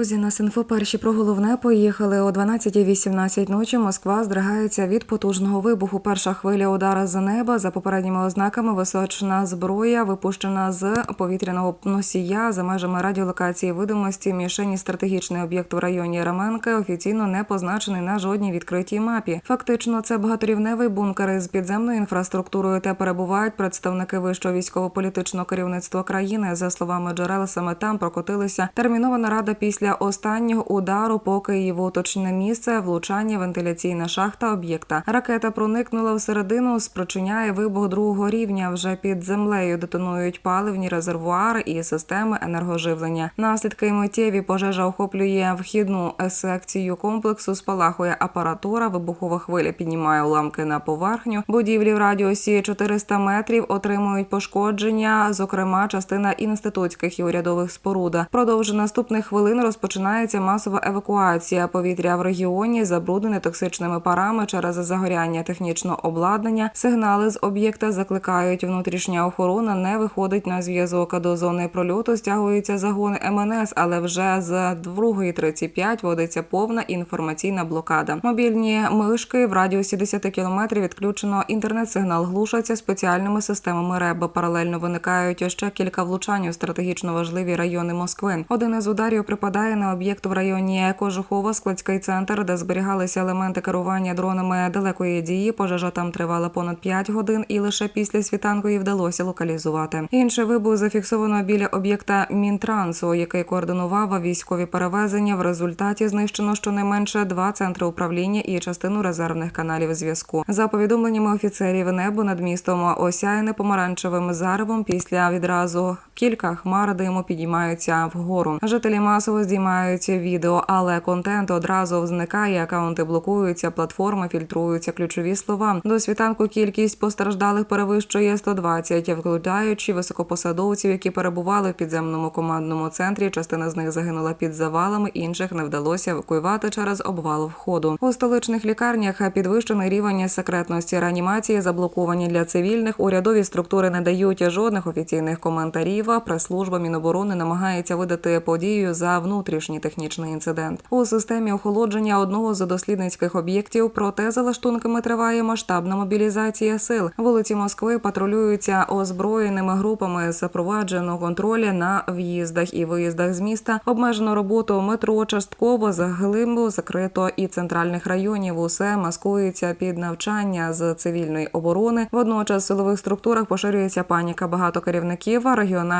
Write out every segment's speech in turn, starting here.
Друзі, на Синфо перші про головне поїхали о 12.18 ночі. Москва здригається від потужного вибуху. Перша хвиля удара з неба за попередніми ознаками. Височна зброя випущена з повітряного носія за межами радіолокації видимості. Мішені стратегічний об'єкт в районі Раменки офіційно не позначений на жодній відкритій мапі. Фактично, це багаторівневий бункер із підземною інфраструктурою, де перебувають представники вищого військово-політичного керівництва країни. За словами джерел, саме там прокотилися термінова нарада після останнього удару по Києву. Уточнене місце влучання вентиляційна шахта об'єкта. Ракета проникнула всередину, спричиняє вибух другого рівня. Вже під землею детонують паливні резервуари і системи енергоживлення. Наслідки миттєві пожежа охоплює вхідну секцію комплексу. Спалахує апаратура. Вибухова хвиля піднімає уламки на поверхню. Будівлі в радіусі 400 метрів отримують пошкодження, зокрема частина інститутських і урядових споруд. Продовж наступних хвилин розпочинається масова евакуація повітря в регіоні, забруднене токсичними парами через загоряння технічного обладнання. Сигнали з об'єкта закликають внутрішня охорона не виходить на зв'язок. До зони прольоту стягуються загони МНС, але вже з 2.35 водиться повна інформаційна блокада. Мобільні мишки в радіусі 10 кілометрів відключено інтернет-сигнал глушаться спеціальними системами РЕБ. Паралельно виникають ще кілька влучань у стратегічно важливі райони Москви. Один із ударів припадає на об'єкт в районі Кожухова, складський центр, де зберігалися елементи керування дронами далекої дії. Пожежа там тривала понад 5 годин, і лише після світанку її вдалося локалізувати. Інший вибух зафіксовано біля об'єкта Мінтрансу, який координував військові перевезення. В результаті знищено щонайменше два центри управління і частину резервних каналів зв'язку. За повідомленнями офіцерів, небо над містом осяяне помаранчевим заревом. Після відразу кілька хмар диму підіймаються вгору. Жителі масово здіймають відео, але контент одразу зникає. Акаунти блокуються, платформи фільтруються. Ключові слова. До світанку кількість постраждалих перевищує 120, включаючи високопосадовців, які перебували в підземному командному центрі. Частина з них загинула під завалами, інших не вдалося евакуювати через обвал входу. У столичних лікарнях підвищений рівень секретності реанімації заблоковані для цивільних. Урядові структури не дають жодних офіційних коментарів. А Прес-служба Міноборони намагається видати подію за внутрішній технічний інцидент у системі охолодження одного з дослідницьких об'єктів. Проте за лаштунками триває масштабна мобілізація сил. Вулиці Москви патрулюються озброєними групами запровадженого контролю на в'їздах і виїздах з міста. Обмежено роботу метро частково заглибу закрито і центральних районів. Усе маскується під навчання з цивільної оборони. Водночас в силових структурах поширюється паніка. Багато керівників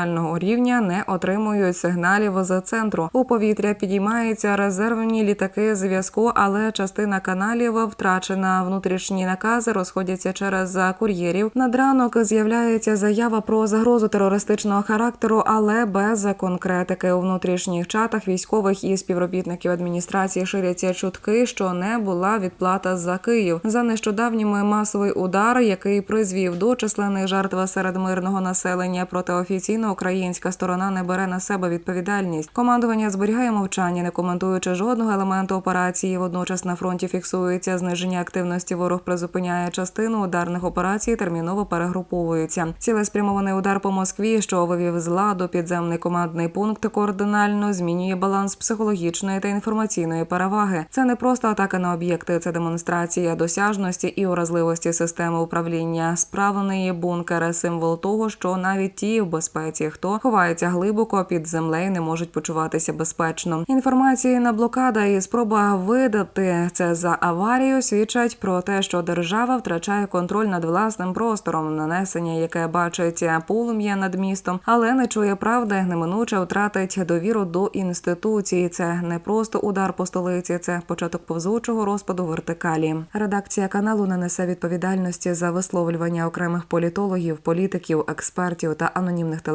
регіонального рівня не отримують сигналів з центру. У повітря підіймаються резервні літаки зв'язку, але частина каналів втрачена. Внутрішні накази розходяться через кур'єрів. Над ранок з'являється заява про загрозу терористичного характеру, але без конкретики у внутрішніх чатах військових і співробітників адміністрації ширяться чутки, що не була відплата за Київ за нещодавніми масовий удар, який призвів до численних жертв серед мирного населення. Проте офіційно українська сторона не бере на себе відповідальність. Командування зберігає мовчання, не коментуючи жодного елементу операції. Водночас на фронті фіксується зниження активності. Ворог призупиняє частину ударних операцій, терміново перегруповуються. Цілеспрямований удар по Москві, що вивів з ладу підземний командний пункт, координально змінює баланс психологічної та інформаційної переваги. Це не просто атака на об'єкти, це демонстрація досяжності і уразливості системи управління. Справлений бункер символ того, що навіть ті в безпеці, хто ховається глибоко під землею, не можуть почуватися безпечно. Інформаційна блокада і спроба видати це за аварію свідчать про те, що держава втрачає контроль над власним простором, нанесення, яке бачить полум'я над містом, але не чує правди, неминуче втратить довіру до інституції. Це не просто удар по столиці, це початок повзучого розпаду вертикалі. Редакція каналу не несе відповідальності за висловлювання окремих політологів, політиків, експертів та анонімних